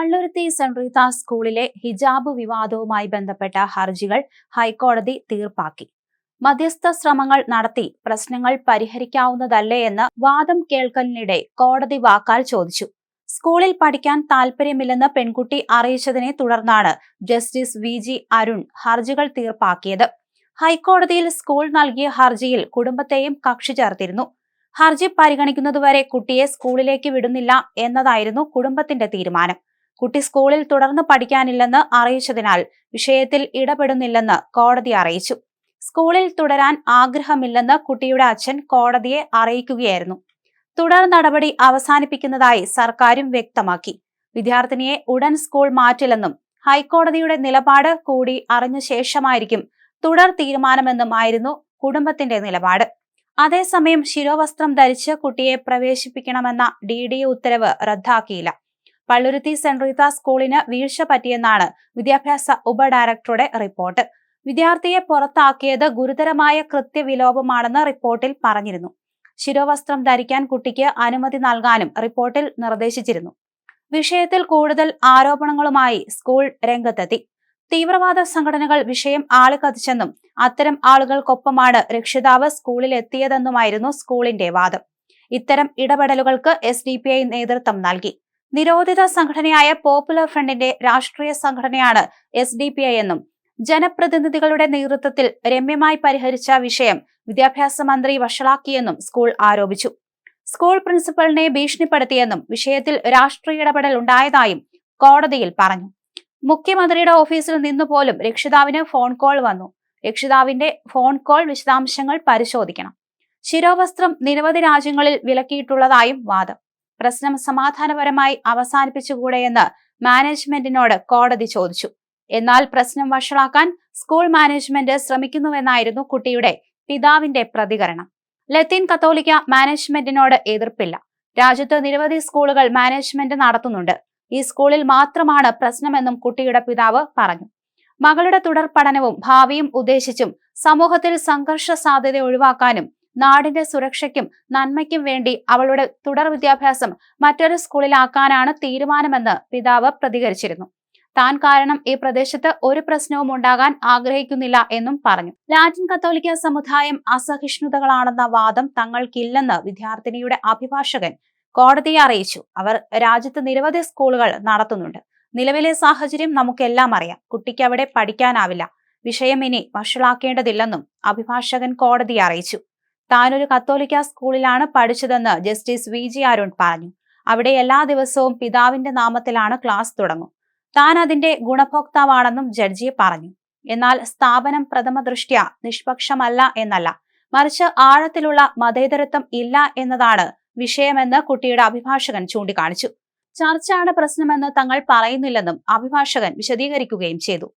Palluruthy saint Reetha സ്കൂളിലെ ഹിജാബ് വിവാദവുമായി ബന്ധപ്പെട്ട ഹർജികൾ ഹൈക്കോടതി തീർപ്പാക്കി. മധ്യസ്ഥ ശ്രമങ്ങൾ നടത്തി പ്രശ്നങ്ങൾ പരിഹരിക്കാവുന്നതല്ലേ എന്ന് വാദം കേൾക്കലിനിടെ കോടതി വാക്കാൽ ചോദിച്ചു. സ്കൂളിൽ പഠിക്കാൻ താൽപ്പര്യമില്ലെന്ന് പെൺകുട്ടി അറിയിച്ചതിനെ തുടർന്നാണ് ജസ്റ്റിസ് വി ജി അരുൺ ഹർജികൾ തീർപ്പാക്കിയത്. ഹൈക്കോടതിയിൽ സ്കൂൾ നൽകിയ ഹർജിയിൽ കുടുംബത്തെയും കക്ഷി ചേർത്തിരുന്നു. ഹർജി പരിഗണിക്കുന്നതുവരെ കുട്ടിയെ സ്കൂളിലേക്ക് വിടുന്നില്ല എന്നതായിരുന്നു കുടുംബത്തിന്റെ തീരുമാനം. കുട്ടി സ്കൂളിൽ തുടർന്ന് പഠിക്കാനില്ലെന്ന് അറിയിച്ചതിനാൽ വിഷയത്തിൽ ഇടപെടുന്നില്ലെന്ന് കോടതി അറിയിച്ചു. സ്കൂളിൽ തുടരാൻ ആഗ്രഹമില്ലെന്ന് കുട്ടിയുടെ അച്ഛൻ കോടതിയെ അറിയിക്കുകയായിരുന്നു. തുടർ നടപടി അവസാനിപ്പിക്കുന്നതായി സർക്കാരും വ്യക്തമാക്കി. വിദ്യാർത്ഥിനിയെ ഉടൻ സ്കൂൾ മാറ്റില്ലെന്നും ഹൈക്കോടതിയുടെ നിലപാട് കൂടി അറിഞ്ഞ ശേഷമായിരിക്കും തുടർ തീരുമാനമെന്നുമായിരുന്നു കുടുംബത്തിന്റെ നിലപാട്. അതേസമയം ശിരോവസ്ത്രം ധരിച്ച് കുട്ടിയെ പ്രവേശിപ്പിക്കണമെന്ന ഡി ഉത്തരവ് റദ്ദാക്കിയില്ല. പള്ളുരുത്തി സെന്റ് റീത്ത സ്കൂളിന് വീഴ്ച പറ്റിയെന്നാണ് വിദ്യാഭ്യാസ ഉപഡയറക്ടറുടെ റിപ്പോർട്ട്. വിദ്യാർത്ഥിയെ പുറത്താക്കിയത് ഗുരുതരമായ കൃത്യവിലോപമാണെന്ന് റിപ്പോർട്ടിൽ പറഞ്ഞിരുന്നു. ശിരോവസ്ത്രം ധരിക്കാൻ കുട്ടിക്ക് അനുമതി നൽകാനും റിപ്പോർട്ടിൽ നിർദ്ദേശിച്ചിരുന്നു. വിഷയത്തിൽ കൂടുതൽ ആരോപണങ്ങളുമായി സ്കൂൾ രംഗത്തെത്തി. തീവ്രവാദ സംഘടനകൾ വിഷയം ആളിക്കത്തിച്ചെന്നും അത്തരം ആളുകൾക്കൊപ്പമാണ് രക്ഷിതാവ് സ്കൂളിൽ എത്തിയതെന്നുമായിരുന്നു സ്കൂളിന്റെ വാദം. ഇത്തരം ഇടപെടലുകൾക്ക് എസ് നേതൃത്വം നൽകി. നിരോധിത സംഘടനയായ പോപ്പുലർ ഫ്രണ്ടിന്റെ രാഷ്ട്രീയ സംഘടനയാണ് എസ് ഡി പി ഐ എന്നും ജനപ്രതിനിധികളുടെ നേതൃത്വത്തിൽ രമ്യമായി പരിഹരിച്ച വിഷയം വിദ്യാഭ്യാസ മന്ത്രി വഷളാക്കിയെന്നും സ്കൂൾ ആരോപിച്ചു. സ്കൂൾ പ്രിൻസിപ്പലിനെ ഭീഷണിപ്പെടുത്തിയെന്നും വിഷയത്തിൽ രാഷ്ട്രീയ ഇടപെടൽ ഉണ്ടായതായും കോടതിയിൽ പറഞ്ഞു. മുഖ്യമന്ത്രിയുടെ ഓഫീസിൽ നിന്നുപോലും രക്ഷിതാവിന് ഫോൺ കോൾ വന്നു. രക്ഷിതാവിന്റെ ഫോൺ കോൾ വിശദാംശങ്ങൾ പരിശോധിക്കണം. ശിരോവസ്ത്രം നിരവധി രാജ്യങ്ങളിൽ വിലക്കിയിട്ടുള്ളതായും വാദം. പ്രശ്നം സമാധാനപരമായി അവസാനിപ്പിച്ചുകൂടെയെന്ന് മാനേജ്മെന്റിനോട് കോടതി ചോദിച്ചു. എന്നാൽ പ്രശ്നം വഷളാക്കാൻ സ്കൂൾ മാനേജ്മെന്റ് ശ്രമിക്കുന്നുവെന്നായിരുന്നു കുട്ടിയുടെ പിതാവിന്റെ പ്രതികരണം. ലത്തീൻ കത്തോലിക്ക മാനേജ്മെന്റിനോട് എതിർപ്പില്ല. രാജ്യത്ത് നിരവധി സ്കൂളുകൾ മാനേജ്മെന്റ് നടത്തുന്നുണ്ട്. ഈ സ്കൂളിൽ മാത്രമാണ് പ്രശ്നമെന്നും കുട്ടിയുടെ പിതാവ് പറഞ്ഞു. മകളുടെ തുടർ പഠനവും ഭാവിയും ഉദ്ദേശിച്ചും സമൂഹത്തിൽ സംഘർഷ സാധ്യത ഒഴിവാക്കാനും നാടിന്റെ സുരക്ഷയ്ക്കും നന്മയ്ക്കും വേണ്ടി അവളുടെ തുടർ വിദ്യാഭ്യാസം മറ്റൊരു സ്കൂളിലാക്കാനാണ് തീരുമാനമെന്ന് പിതാവ് പ്രതികരിച്ചിരുന്നു. താൻ കാരണം ഈ പ്രദേശത്ത് ഒരു പ്രശ്നവും ഉണ്ടാകാൻ ആഗ്രഹിക്കുന്നില്ല എന്നും പറഞ്ഞു. ലാറ്റിൻ കത്തോലിക്ക സമുദായം അസഹിഷ്ണുതകളാണെന്ന വാദം തങ്ങൾക്കില്ലെന്ന് വിദ്യാർത്ഥിനിയുടെ അഭിഭാഷകൻ കോടതിയെ അറിയിച്ചു. അവർ രാജ്യത്ത് നിരവധി സ്കൂളുകൾ നടത്തുന്നുണ്ട്. നിലവിലെ സാഹചര്യം നമുക്കെല്ലാം അറിയാം. കുട്ടിക്ക് അവിടെ പഠിക്കാനാവില്ല. വിഷയം ഇനി വഷളാക്കേണ്ടതില്ലെന്നും അഭിഭാഷകൻ കോടതിയെ അറിയിച്ചു. താനൊരു കത്തോലിക്ക സ്കൂളിലാണ് പഠിച്ചതെന്ന് ജസ്റ്റിസ് വി ജി അരുൺ പറഞ്ഞു. അവിടെ എല്ലാ ദിവസവും പിതാവിന്റെ നാമത്തിലാണ് ക്ലാസ് തുടങ്ങും. താൻ അതിന്റെ ഗുണഭോക്താവാണെന്നും ജഡ്ജി പറഞ്ഞു. എന്നാൽ സ്ഥാപനം പ്രഥമ ദൃഷ്ട്യ നിഷ്പക്ഷമല്ല എന്നല്ല. മറിച്ച് ആഴത്തിലുള്ള മതേതരത്വം ഇല്ല എന്നതാണ് വിഷയമെന്ന് കുട്ടിയുടെ അഭിഭാഷകൻ ചൂണ്ടിക്കാണിച്ചു. ചർച്ചയാണ് പ്രശ്നമെന്ന് തങ്ങൾ പറയുന്നില്ലെന്നും അഭിഭാഷകൻ വിശദീകരിക്കുകയും ചെയ്തു.